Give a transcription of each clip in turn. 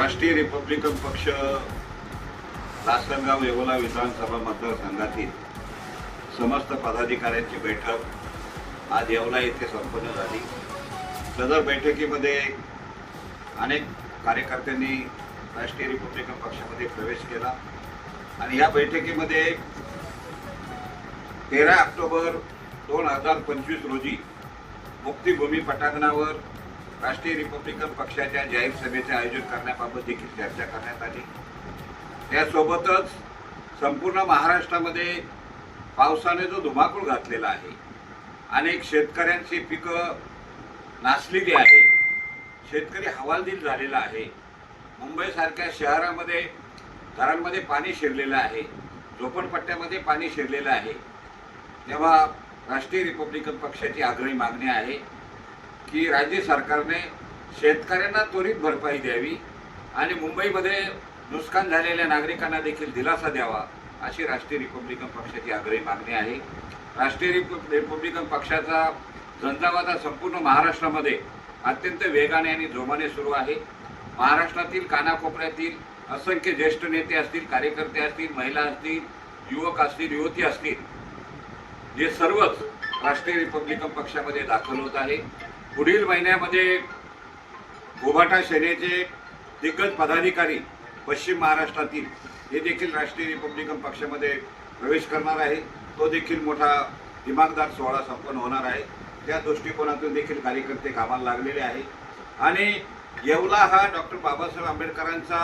राष्ट्रीय रिपब्लिकन पक्ष लासलगाव येवला विधानसभा मतदारसंघातील समस्त पदाधिकाऱ्यांची बैठक. आज येवला येथे संपन्न झाली. सदर बैठकीमध्ये अनेक कार्यकर्त्यांनी राष्ट्रीय रिपब्लिकन पक्षामध्ये प्रवेश केला. आणि या बैठकीमध्ये तेरा ऑक्टोबर दोन हजार पंचवीस रोजी मुक्तीभूमी पटांगणावर राष्ट्रीय रिपब्लिकन पक्षाच्या जाहीर सभेचे आयोजन करण्याबाबत देखील चर्चा करण्यात आली. त्यासोबतच संपूर्ण महाराष्ट्रामध्ये पावसाने जो धुमाकूळ घातलेला आहे अनेक शेतकऱ्यांची पिकं नासलेली आहे शेतकरी हवालदिल झालेला आहे मुंबईसारख्या शहरामध्ये घरांमध्ये पाणी शिरलेलं आहे झोपडपट्ट्यामध्ये पाणी शिरलेलं आहे तेव्हा राष्ट्रीय रिपब्लिकन पक्षाची आग्रही मागणी आहे की राज्य सरकारने शेतकऱ्यांना त्वरित भरपाई द्यावी आणि मुंबईमध्ये नुकसान झालेल्या नागरिकांना देखील दिलासा द्यावा अशी राष्ट्रीय रिपब्लिकन पक्षाची आग्रही मागणी आहे. राष्ट्रीय रिप रिपब्लिकन पक्षाचा झंझावात संपूर्ण महाराष्ट्रामध्ये अत्यंत वेगाने आणि जोमाने सुरू आहे. महाराष्ट्रातील कानाकोपऱ्यातील असंख्य ज्येष्ठ नेते असतील कार्यकर्ते असतील महिला असतील युवक असतील युवती असतील हे सर्वच राष्ट्रीय रिपब्लिकन पक्षामध्ये दाखल होत आहे. पुढील महिन्यामध्ये गोभाटा सेनेचे दिग्गज पदाधिकारी पश्चिम महाराष्ट्रातील हे देखील राष्ट्रीय रिपब्लिकन पक्षामध्ये प्रवेश करणार आहे. तो देखील मोठा दिमागदार सोहळा संपन्न होणार आहे. त्या दृष्टिकोनातून देखील कार्यकर्ते कामाला लागलेले आहे. आणि येवला हा डॉक्टर बाबासाहेब आंबेडकरांचा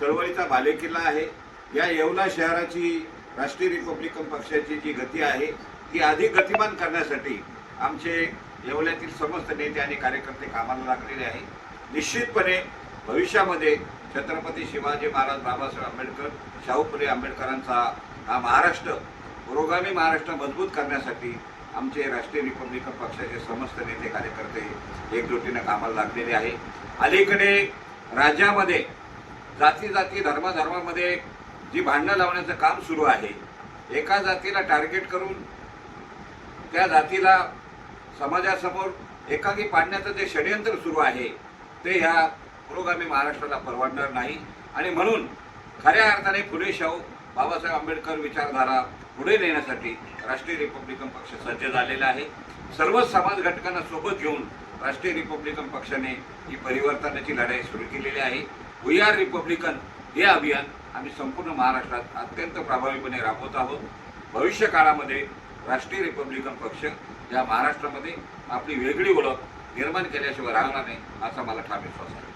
चळवळीचा बालेकिल्ला आहे. या येवला शहराची राष्ट्रीय रिपब्लिकन पक्षाची जी गती आहे ती अधिक गतिमान करण्यासाठी आमचे येवल्यातील समस्त नेते आणि कार्यकर्ते कामाला लागलेले आहे. निश्चितपणे भविष्यामध्ये छत्रपती शिवाजी महाराज बाबासाहेब आंबेडकर शाहू फुले आंबेडकरांचा हा महाराष्ट्र पुरोगामी महाराष्ट्र मजबूत करण्यासाठी आमचे राष्ट्रीय रिपब्लिकन पक्षाचे समस्त नेते कार्यकर्ते एकजुटीनं कामाला लागलेले आहे. अलीकडे राज्यामध्ये जाती जाती धर्माधर्मामध्ये जी भांडणं लावण्याचं काम सुरू आहे एका जातीला टार्गेट करून त्या जातीला समाजासमोर एकाकी पाडण्याचं जे षडयंत्र सुरू आहे ते ह्या पुरोगामी महाराष्ट्राला परवडणार नाही. आणि म्हणून खऱ्या अर्थाने फुले शाहू बाबासाहेब आंबेडकर विचारधारा पुढे नेण्यासाठी राष्ट्रीय रिपब्लिकन पक्ष सज्ज झालेला आहे. सर्वच समाज घटकांना सोबत घेऊन राष्ट्रीय रिपब्लिकन पक्षाने ही परिवर्तनाची लढाई सुरू केलेली आहे. वी आर रिपब्लिकन हे अभियान आम्ही संपूर्ण महाराष्ट्रात अत्यंत प्रभावीपणे राबवत आहोत. भविष्य काळामध्ये राष्ट्रीय रिपब्लिकन पक्ष या महाराष्ट्रामध्ये आपली वेगळी ओळख निर्माण केल्याशिवाय राहणार नाही असा मला ठाम विश्वास आहे.